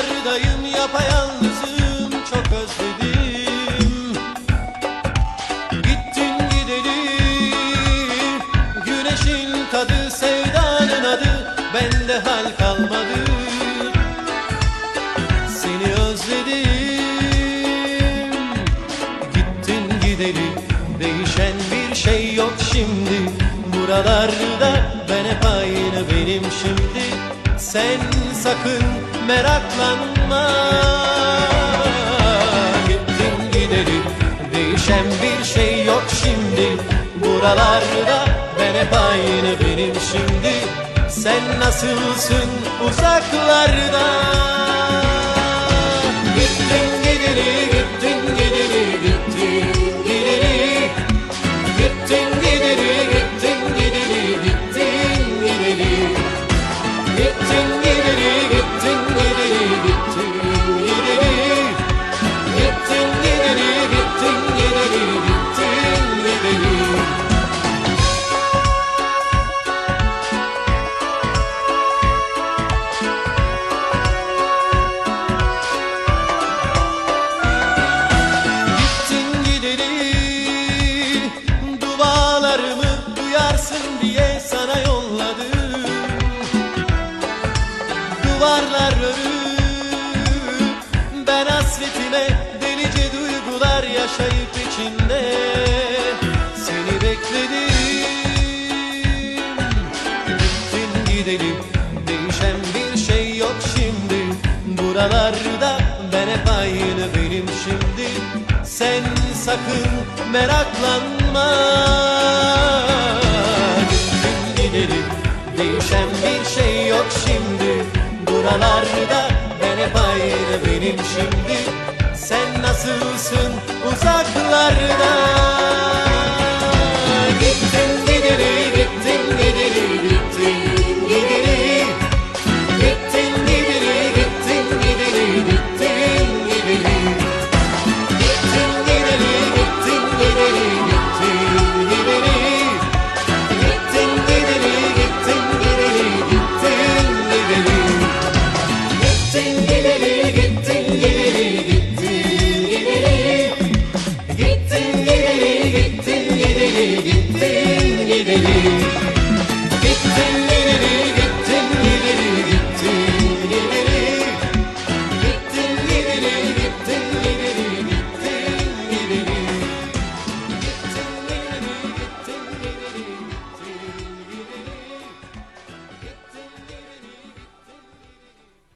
dağlardayım yapayalnızım çok özledim. Gittin gideli güneşin tadı sevdanın adı bende hal kalmadı. Seni özledim gittin gideli değişen bir şey yok şimdi buralarda meraklanma. Gittin gideli Değişen bir şey yok şimdi. Buralarda ben hep aynı benim şimdi. Sen nasılsın uzaklarda? Gittin gideli Gittin gideli gittin gideli. Gittin gideli Gittin gideli gittin gideli duyarsın diye sana yolladım. Duvarlar örüp Ben hasretine delice duygular yaşayıp içinde Seni bekledim. Gittin gidelim Değişen bir şey yok şimdi. Buralarda ben hep aynı benim şimdi. Sen sakın meraklanma Değişen bir şey yok şimdi. Buralarda ben hep aynı benim şimdi. Sen nasılsın uzaklarda feliz.